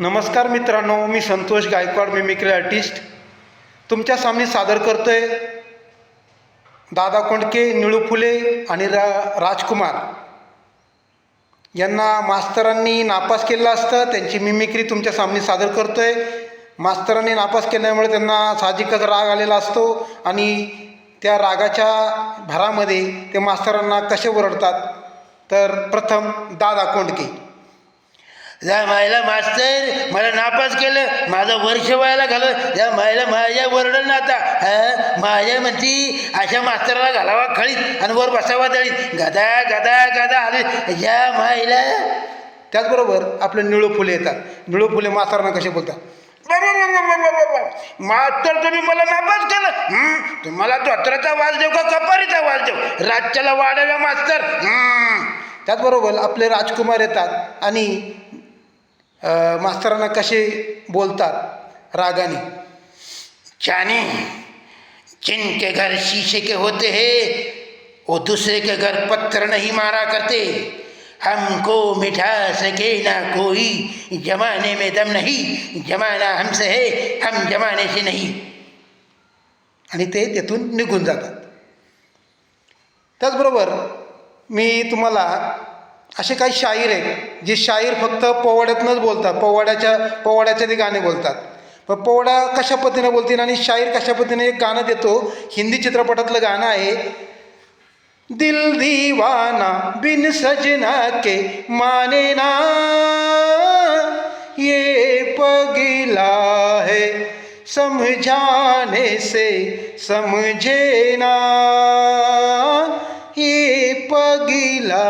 नमस्कार मित्रांनो मी संतोष गायकवाड मिमिक्री आर्टिस्ट. तुमच्या सामने सादर करतोय दादा कोंडके निळू फुले आणि रा राजकुमार. यांना मास्तरांनी नापास केलेलं असतं त्यांची मिमिक्री तुमच्या सामने सादर करतोय. मास्तरांनी नापास केल्यामुळे त्यांना साहजिकच राग आलेला असतो आणि त्या रागाच्या भरामध्ये ते मास्तरांना कसे ओरडतात? तर प्रथम दादा कोंडके. या मायला मास्तर मला नापास केलं माझं वर्ष व्हायला घालं या मायला माझ्या वरडल ना आता. हा? माझ्या म्हणती अशा मास्तराला घालावा खळीत आणि वर बसावा दळीत. गदा गदा गदा आले. या मायला. त्याचबरोबर आपले निळू फुले येतात. निळू फुले मास्तरांना कसे बोलतात? मास्तर तुम्ही मला नापास केलं. तुम्हाला धोत्राचा वाज देऊ का कपारीचा वाज देऊ राज्याला वाढाव्या मास्तर. त्याचबरोबर आपले राजकुमार येतात आणि मास्तरांना कसे बोलतात? रागाने. जाने जिनके घर शीशे के होते हैं वो दूसरे के घर पत्थर नहीं मारा करते। हमको मिठा सके ना कोई जमाने में दम नहीं जमाना हमसे है हम जमाने से नहीं. आणि ते तेथून निघून जातात. त्याचबरोबर मी तुम्हाला असे काही शाहीर आहेत जे शाहीर फक्त पोवाड्यातनंच बोलतात पोवाड्याच्या पोवाड्याचे ते गाणे बोलतात. पण पोवाडा कशा पद्धतीने बोलतील आणि शाहीर कशा पद्धतीने एक गाणं देतो? हिंदी चित्रपटातलं गाणं आहे दिल दीवाना बिन सजना के माने ना ये पगला है समझाने से समझे ना ये पगला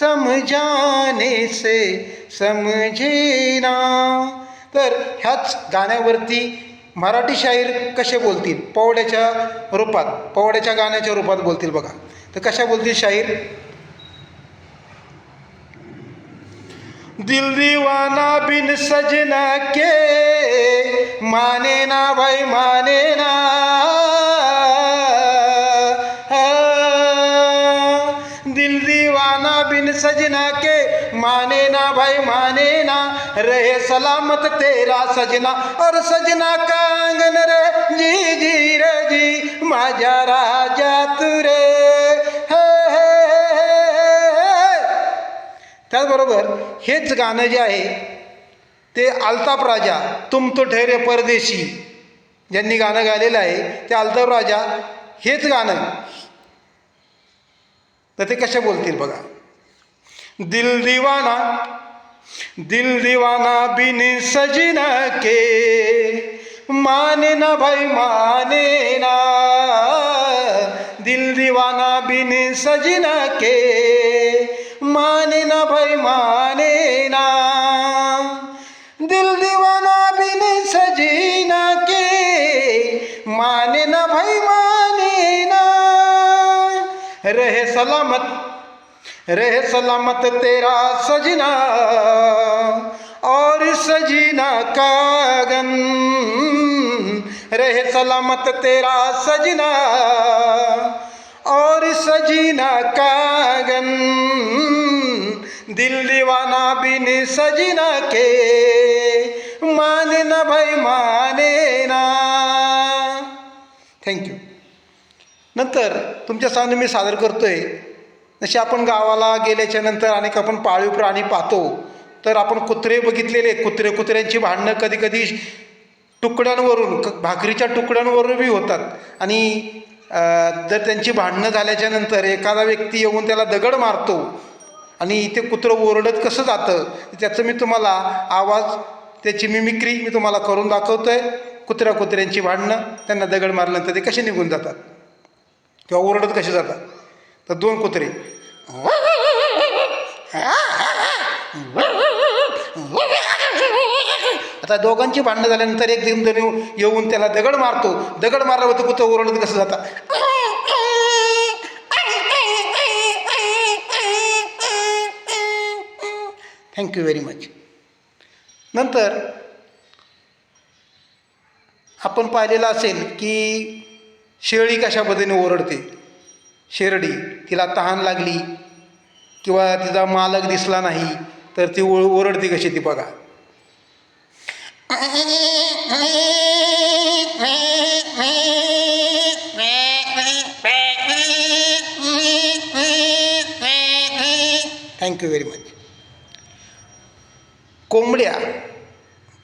समजाने से समजेना. तर ह्याच गाण्यावरती मराठी शाहीर कसे बोलतील? पोवड्याच्या रूपात पोवड्याच्या गाण्याच्या रूपात बोलतील बघा. तर कशा बोलतील शाहीर? दिल दीवाना बिन सजना के माने ना भाई माने ना बिन सजना के माने ना भाई माने ना। रहे सलामत तेरा सजना। और सजना का अंगन रे जी जी रे जी माझ्या राजा तू रे त्याचबरोबर हेच गाणं जे आहे ते अल्ताफ राजा तुम तो ठेरे परदेशी ज्यांनी गाणं गायलेलं आहे ते अल्ताफ राजा हेच गाणं. तर ते कशा बोलतील बघा. दिल दीवाना दिल दीवाना बिन सजना के माने ना भाई माने ना। दिल दीवाना बिन सजना के माने ना भाई माने ना। दिल दीवाना बिन सजना के माने ना भाई माने ना। रहे सलामत रहे सलामत तेरा सजना और सजना कागन रहे सलामत तेरा सजना और सजना कागन दिल दीवाना बिन सजना के माने ना भाई माने ना। थँक्यू नंतर तुमच्या सामने मी सादर करतोय जसे आपण गावाला गेल्याच्यानंतर अनेक आपण पाळीव प्राणी पाहतो तर आपण कुत्रे बघितलेले कुत्रे कुत्र्यांची भांडणं कधी कधी तुकड्यांवरून क- भाकरीच्या तुकड्यांवरून बी होतात. आणि जर त्यांची भांडणं झाल्याच्यानंतर एखादा व्यक्ती येऊन त्याला दगड मारतो आणि ते कुत्रं ओरडत कसं जातं त्याचं मी तुम्हाला आवाज त्याची मिमिक्री मी तुम्हाला करून दाखवतो आहे कुत्र्या कुत्र्यांची भांडणं त्यांना दगड मारल्यानंतर ते कसे निघून जातात? किंवा ओरडत कसे जातात? तर दोन कुत्रे. आता दोघांची भांडणं झाल्यानंतर एक दिन जण येऊन त्याला दगड मारतो. दगड मारल्यावर ते कुत्र ओरडत कसं जाता थँक्यू व्हेरी मच नंतर आपण पाहिलेलं असेल की शेळी कशा पद्धतीने ओरडते? शेरडी तिला तहान लागली किंवा तिचा मालक दिसला नाही तर ती ओळ ओरडते कशी ती बघा. थँक्यू व्हेरी मच कोंबड्या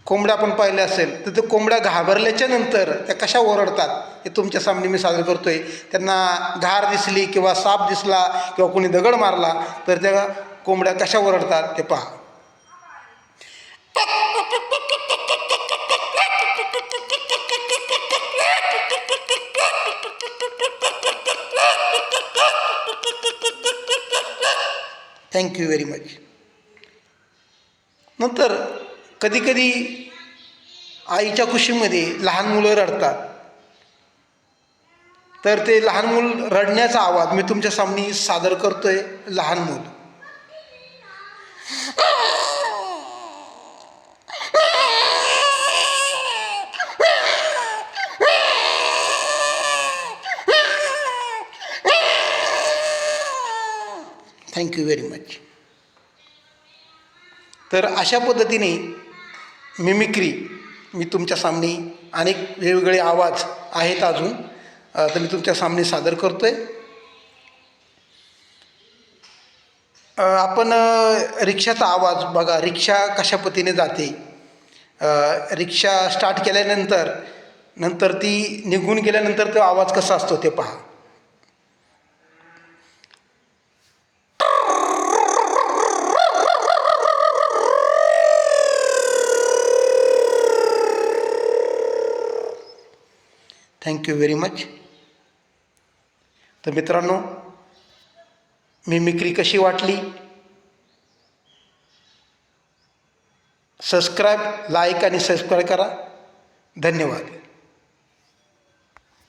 कोंबड्या आपण पाहिल्या असेल तर ते कोंबड्या घाबरल्याच्या नंतर त्या कशा ओरडतात हे तुमच्या सामने मी सादर आहे त्यांना घार दिसली किंवा साप दिसला किंवा कोणी दगड मारला तर त्या कोंबड्या कशा ओरडतात ते पहा. थँक्यू व्हेरी मच नंतर कधीकधी आईच्या खुशीमध्ये लहान मुलं रडतात. तर ते लहान मूल रडण्याचा आवाज मी तुमच्या सामने सादर करतोय लहान मूल. थँक्यू व्हेरी मच तर अशा पद्धतीने मिमिक्री मी तुमच्या सामने अनेक वेगवेगळे आवाज आहेत अजून. तर मी तुमच्या सामने सादर करतो आहे आपण रिक्षाचा आवाज बघा. रिक्षा कशा पद्धतीने जाते? रिक्षा स्टार्ट केल्यानंतर नंतर ती निघून गेल्यानंतर तो आवाज कसा असतो ते पहा. Thank you very much. तर मित्रांनो मिमिक्री कशी वाटली? सबस्क्राईब लाईक आणि सबस्क्राईब करा. धन्यवाद.